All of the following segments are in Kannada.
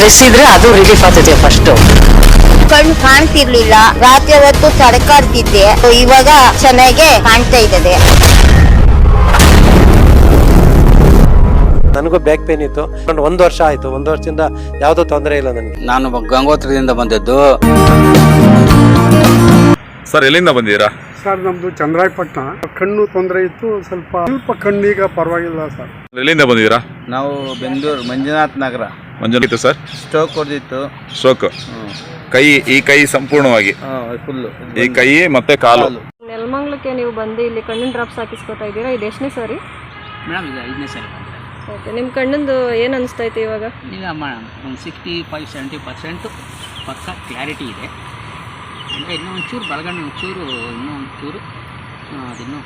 ಡ್ರೆಸ್ ಇದ್ರೆ ಅದು ರಿಲೀಫ್ ಆಗ್ತದೆ ಫಸ್ಟ್ ಕಣ್ಣು ಕಾಣ್ತಿರ್ಲಿಲ್ಲ. ರಾತ್ರಿ ಹೊತ್ತು ತಡಕಾಡ್ತಿದ್ದೆ. ಇವಾಗ ಚೆನ್ನಾಗೆ ಕಾಣ್ತಾ ಇದ್ದದೆ ನನಗೂ ಬ್ಯಾಕ್ ಪೇನ್ ಇತ್ತು. ಒಂದು ಒಂದು ವರ್ಷ ಆಯ್ತು. ಒಂದು ವರ್ಷದಿಂದ ಯಾವುದೋ ತೊಂದರೆ ಇಲ್ಲ ನನಗೆ. ನಾನು ಗಂಗೋತ್ರದಿಂದ ಬಂದದ್ದು. ಸರ್ ಎಲ್ಲಿಂದ ಬಂದಿದ್ದೀರಾ? ಸರ್ ನಮ್ದು ಚಂದ್ರಾಯಪಟ್ಟಣ. ಕಣ್ಣು ತೊಂದರೆ ಇತ್ತು. ಸ್ವಲ್ಪ ಸ್ವಲ್ಪ ಕಣ್ಣೀಗ ಪರವಾಗಿಲ್ಲ ಸರ್. ಎಲ್ಲಿಂದ ಬಂದಿದ್ದೀರಾ? ನಾವು ಬೆಂಗಳೂರು ಮಂಜುನಾಥ್ ನಗರ. ಮಂಜುನಾಥ್. ಇತ್ತು ಸರ್? ಸ್ಟೋಕ್ ಹೊಡೆದಿತ್ತು. ಸ್ಟ್ರೋಕ್ ಕೈ ಈ ಕೈ ಸಂಪೂರ್ಣವಾಗಿ. ಫುಲ್ಲು ಈ ಕೈ ಮತ್ತೆ ಕಾಲು. ನೆಲಮಂಗ್ಲಕ್ಕೆ ನೀವು ಬಂದು ಇಲ್ಲಿ ಕಣ್ಣಿನ ಡ್ರಾಪ್ಸ್ ಹಾಕಿಸ್ಕೊತಾ ಇದ್ದೀರಾ? ಇದು ಎಷ್ಟನೇ ಸಾರಿ? ಮೇಡಮ್ ಇದು ಐದನೇ ಸಲ ಓಕೆ ನಿಮ್ಮ ಕಣ್ಣಿಂದು ಏನು ಅನಿಸ್ತೈತೆ ಇವಾಗ? ಈಗ ಮೇಡಮ್ ಒಂದು ಸಿಕ್ಸ್ಟಿ ಫೈವ್ ಸೆವೆಂಟಿ ಪರ್ಸೆಂಟು ಪಕ್ಕ ಕ್ಲಾರಿಟಿ ಇದೆ. ಅಂದರೆ ಇನ್ನೂ ಒಂಚೂರು ಬಲಗಣ್ಣ ಒಂಚೂರು ಇನ್ನೂ ಒಂಚೂರು ಅದಿನ್ನೂ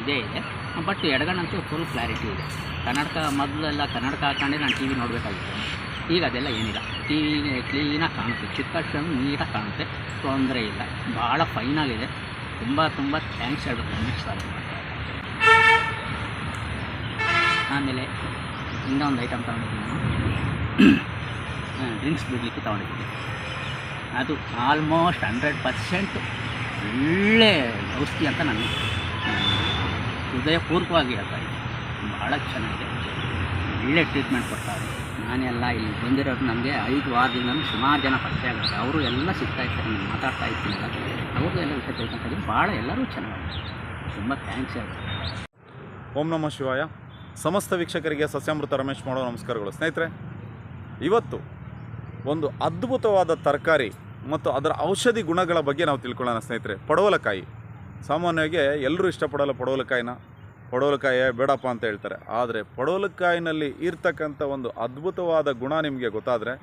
ಇದೇ ಇದೆ. ಬಟ್ ಎಡಗಣ್ಣಂತೂ ಫುಲ್ ಕ್ಲಾರಿಟಿ ಇದೆ. ಕನ್ನಡಕ ಮೊದಲೆಲ್ಲ ಕನ್ನಡಕ ಹಾಕೊಂಡೆ ನಾನು ಟಿ ವಿ ನೋಡಬೇಕಾಗಿತ್ತು. ಈಗ ಅದೆಲ್ಲ ಏನಿಲ್ಲ. ಟಿ ವಿ ಕ್ಲೀನಾಗಿ ಕಾಣುತ್ತೆ. ಚಿಕ್ಕ ಅಕ್ಷರ ನೀಟಾಗಿ ಕಾಣುತ್ತೆ. ತೊಂದರೆ ಇಲ್ಲ. ಭಾಳ ಫೈನಾಗಿದೆ ತುಂಬ ತುಂಬ ಥ್ಯಾಂಕ್ಸ್ ಹೇಳ್ಬೇಕು ಸರ್ ಆಮೇಲೆ ಇನ್ನೊಂದು ಐಟಮ್ ತೊಗೊಂಡಿದ್ದೀನಿ ನಾನು. ಡ್ರಿಂಕ್ಸ್ ಬಿಡಲಿಕ್ಕೆ ತೊಗೊಂಡಿದ್ದೀನಿ. ಅದು ಆಲ್ಮೋಸ್ಟ್ ಹಂಡ್ರೆಡ್ ಪರ್ಸೆಂಟ್ ಒಳ್ಳೆ ಔಷಧಿ ಅಂತ ನಾನು ಹೃದಯಪೂರ್ವಕವಾಗಿ ಹೇಳ್ತಾ ಇದ್ದೀನಿ. ಭಾಳ ಚೆನ್ನಾಗಿದೆ. ಒಳ್ಳೆ ಟ್ರೀಟ್ಮೆಂಟ್ ಕೊಡ್ತಾರೆ. ನಾನೆಲ್ಲ ಇಲ್ಲಿ ಬಂದಿರೋರು ನನಗೆ ಐದು ವಾರದಿಂದ ಸುಮಾರು ಜನ ಪರಿಚಯ ಆಗುತ್ತೆ ಅವರು ಎಲ್ಲ ಸಿಗ್ತಾ ಇರ್ತಾರೆ, ನಾನು ಮಾತಾಡ್ತಾ ಇರ್ತೀನಿ ಅವ್ರಿಗೂ ಎಲ್ಲ ವಿಷಯ ತಿಳ್ಕೊತಾ ಭಾಳ ಎಲ್ಲರೂ ಚೆನ್ನಾಗಿದೆ ತುಂಬ ಥ್ಯಾಂಕ್ಸ್ ಹೇಳ್ತೀನಿ ಓಂ ನಮಃ ಶಿವಾಯ. ಸಮಸ್ತ ವೀಕ್ಷಕರಿಗೆ ಸಸ್ಯಾಮೃತ ರಮೇಶ್ ಮಾಡೋ ನಮಸ್ಕಾರಗಳು. ಸ್ನೇಹಿತರೆ, ಇವತ್ತು ಒಂದು ಅದ್ಭುತವಾದ ತರಕಾರಿ ಮತ್ತು ಅದರ ಔಷಧಿ ಗುಣಗಳ ಬಗ್ಗೆ ನಾವು ತಿಳ್ಕೊಳ್ಳೋಣ ಸ್ನೇಹಿತರೆ. ಪಡವಲಕಾಯಿ. ಸಾಮಾನ್ಯವಾಗಿ ಎಲ್ಲರೂ ಇಷ್ಟಪಡಲ್ಲ ಪಡವಲಕಾಯಿನ. ಪಡವಲಕಾಯಿ ಬೇಡಪ್ಪ ಅಂತ ಹೇಳ್ತಾರೆ. ಆದರೆ ಪಡವಲಕಾಯಿನಲ್ಲಿ ಇರ್ತಕ್ಕಂಥ ಒಂದು ಅದ್ಭುತವಾದ ಗುಣ ನಿಮಗೆ ಗೊತ್ತಾದರೆ,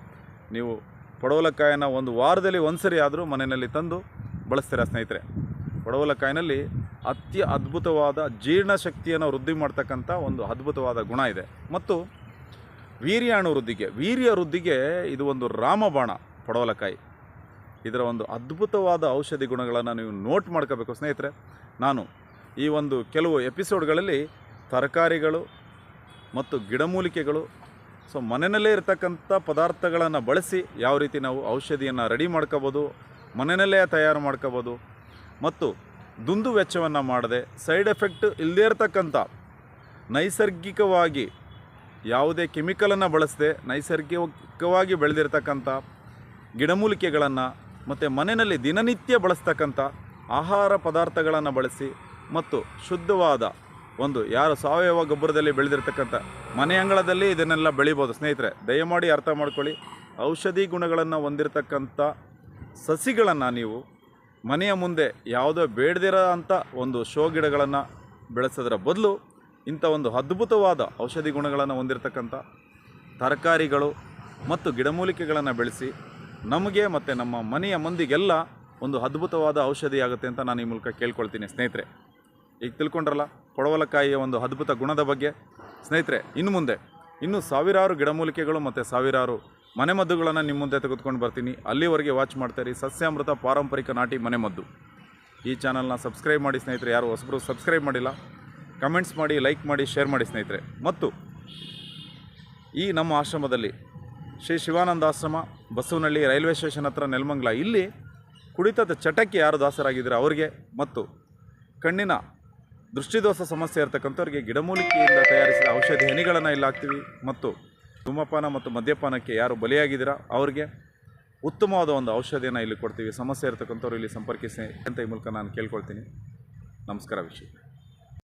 ನೀವು ಪಡವಲಕಾಯಿನ ಒಂದು ವಾರದಲ್ಲಿ ಒಂದು ಸರಿ ಆದರೂ ಮನೆಯಲ್ಲಿ ತಂದು ಬಳಸ್ತೀರಾ ಸ್ನೇಹಿತರೆ? ಪಡವಲಕಾಯಿನಲ್ಲಿ ಅತ್ಯ ಅದ್ಭುತವಾದ ಜೀರ್ಣಶಕ್ತಿಯನ್ನು ವೃದ್ಧಿ ಮಾಡ್ತಕ್ಕಂಥ ಒಂದು ಅದ್ಭುತವಾದ ಗುಣ ಇದೆ. ಮತ್ತು ವೀರ್ಯಾಣು ವೃದ್ಧಿಗೆ, ವೀರ್ಯ ವೃದ್ಧಿಗೆ ಇದು ಒಂದು ರಾಮಬಾಣ ಪಡವಲಕಾಯಿ. ಇದರ ಒಂದು ಅದ್ಭುತವಾದ ಔಷಧಿ ಗುಣಗಳನ್ನು ನೀವು ನೋಟ್ ಮಾಡ್ಕೋಬೇಕು ಸ್ನೇಹಿತರೆ. ನಾನು ಈ ಒಂದು ಕೆಲವು ಎಪಿಸೋಡ್ಗಳಲ್ಲಿ ತರಕಾರಿಗಳು ಮತ್ತು ಗಿಡಮೂಲಿಕೆಗಳು, ಸೊ ಮನೆಯಲ್ಲೇ ಇರತಕ್ಕಂಥ ಪದಾರ್ಥಗಳನ್ನು ಬಳಸಿ ಯಾವ ರೀತಿ ನಾವು ಔಷಧಿಯನ್ನು ರೆಡಿ ಮಾಡ್ಕೋಬೋದು, ಮನೆಯಲ್ಲೇ ತಯಾರು ಮಾಡ್ಕೋಬೋದು, ಮತ್ತು ದುಂದು ವೆಚ್ಚವನ್ನು ಮಾಡದೆ ಸೈಡ್ ಎಫೆಕ್ಟ್ ಇಲ್ಲದೇ ಇರತಕ್ಕಂಥ ನೈಸರ್ಗಿಕವಾಗಿ ಯಾವುದೇ ಕೆಮಿಕಲನ್ನು ಬಳಸದೆ ನೈಸರ್ಗಿಕವಾಗಿ ಬೆಳೆದಿರ್ತಕ್ಕಂಥ ಗಿಡಮೂಲಿಕೆಗಳನ್ನು ಮತ್ತು ಮನೆಯಲ್ಲಿ ದಿನನಿತ್ಯ ಬಳಸ್ತಕ್ಕಂಥ ಆಹಾರ ಪದಾರ್ಥಗಳನ್ನು ಬಳಸಿ ಮತ್ತು ಶುದ್ಧವಾದ ಒಂದು ಯಾರು ಸಾವಯವ ಗೊಬ್ಬರದಲ್ಲಿ ಬೆಳೆದಿರ್ತಕ್ಕಂಥ ಮನೆ ಅಂಗಳದಲ್ಲಿ ಇದನ್ನೆಲ್ಲ ಬೆಳಿಬೋದು. ಸ್ನೇಹಿತರೆ, ದಯಮಾಡಿ ಅರ್ಥ ಮಾಡ್ಕೊಳ್ಳಿ. ಔಷಧಿ ಗುಣಗಳನ್ನು ಹೊಂದಿರತಕ್ಕಂಥ ಸಸಿಗಳನ್ನು ನೀವು ಮನೆಯ ಮುಂದೆ ಯಾವುದೋ ಬೇಡದಿರೋ ಅಂಥ ಒಂದು ಶೋ ಗಿಡಗಳನ್ನು ಬೆಳೆಸೋದ್ರ ಬದಲು ಇಂಥ ಒಂದು ಅದ್ಭುತವಾದ ಔಷಧಿ ಗುಣಗಳನ್ನು ಹೊಂದಿರತಕ್ಕಂಥ ತರಕಾರಿಗಳು ಮತ್ತು ಗಿಡಮೂಲಿಕೆಗಳನ್ನು ಬೆಳೆಸಿ ನಮಗೆ ಮತ್ತು ನಮ್ಮ ಮನೆಯ ಮಂದಿಗೆಲ್ಲ ಒಂದು ಅದ್ಭುತವಾದ ಔಷಧಿ ಆಗುತ್ತೆ ಅಂತ ನಾನು ಈ ಮೂಲಕ ಕೇಳ್ಕೊಳ್ತೀನಿ ಸ್ನೇಹಿತರೆ. ಈಗ ತಿಳ್ಕೊಂಡ್ರಲ್ಲ ಪಡವಲಕಾಯಿಯ ಒಂದು ಅದ್ಭುತ ಗುಣದ ಬಗ್ಗೆ. ಸ್ನೇಹಿತರೆ, ಇನ್ನು ಮುಂದೆ, ಇನ್ನೂ ಸಾವಿರಾರು ಗಿಡಮೂಲಿಕೆಗಳು ಮತ್ತು ಸಾವಿರಾರು ಮನೆಮದ್ದುಗಳನ್ನು ನಿಮ್ಮ ಮುಂದೆ ತೆಗೆದುಕೊಂಡು ಬರ್ತೀನಿ. ಅಲ್ಲಿವರೆಗೆ ವಾಚ್ ಮಾಡ್ತಾರೆ ಸಸ್ಯಾಮೃತ ಪಾರಂಪರಿಕ ನಾಟಿ ಮನೆಮದ್ದು ಈ ಚಾನಲ್ನ ಸಬ್ಸ್ಕ್ರೈಬ್ ಮಾಡಿ ಸ್ನೇಹಿತರೆ. ಯಾರು ಹೊಸಬರು ಸಬ್ಸ್ಕ್ರೈಬ್ ಮಾಡಿಲ್ಲ ಕಮೆಂಟ್ಸ್ ಮಾಡಿ ಲೈಕ್ ಮಾಡಿ ಶೇರ್ ಮಾಡಿ ಸ್ನೇಹಿತರೆ. ಮತ್ತು ಈ ನಮ್ಮ ಆಶ್ರಮದಲ್ಲಿ ಶ್ರೀ ಶಿವಾನಂದ ಆಶ್ರಮ, ಬಸವನಹಳ್ಳಿ ರೈಲ್ವೆ ಸ್ಟೇಷನ್ ಹತ್ರ ನೆಲಮಂಗ್ಲ. ಇಲ್ಲಿ ಕುಡಿತದ ಚಟಕ್ಕೆ ಯಾರು ದಾಸರಾಗಿದ್ದಾರೆ ಅವರಿಗೆ ಮತ್ತು ಕಣ್ಣಿನ ದೃಷ್ಟಿದೋಷ ಸಮಸ್ಯೆ ಇರತಕ್ಕಂಥವ್ರಿಗೆ ಗಿಡಮೂಲಿಕೆಯಿಂದ ತಯಾರಿಸಿದ ಔಷಧಿ ಹನಿಗಳನ್ನು ಇಲ್ಲಿ ಹಾಕ್ತೀವಿ ಮತ್ತು ಧೂಮಪಾನ ಮತ್ತು ಮದ್ಯಪಾನಕ್ಕೆ ಯಾರು ಬಲಿಯಾಗಿದ್ದೀರಾ ಅವ್ರಿಗೆ ಉತ್ತಮವಾದ ಒಂದು ಔಷಧಿಯನ್ನು ಇಲ್ಲಿ ಕೊಡ್ತೀವಿ. ಸಮಸ್ಯೆ ಇರತಕ್ಕಂಥವ್ರು ಇಲ್ಲಿ ಸಂಪರ್ಕಿಸಿ ಅಂತ ಈ ಮೂಲಕ ನಾನು ಕೇಳ್ಕೊಳ್ತೀನಿ. ನಮಸ್ಕಾರ ವೀಕ್ಷಕ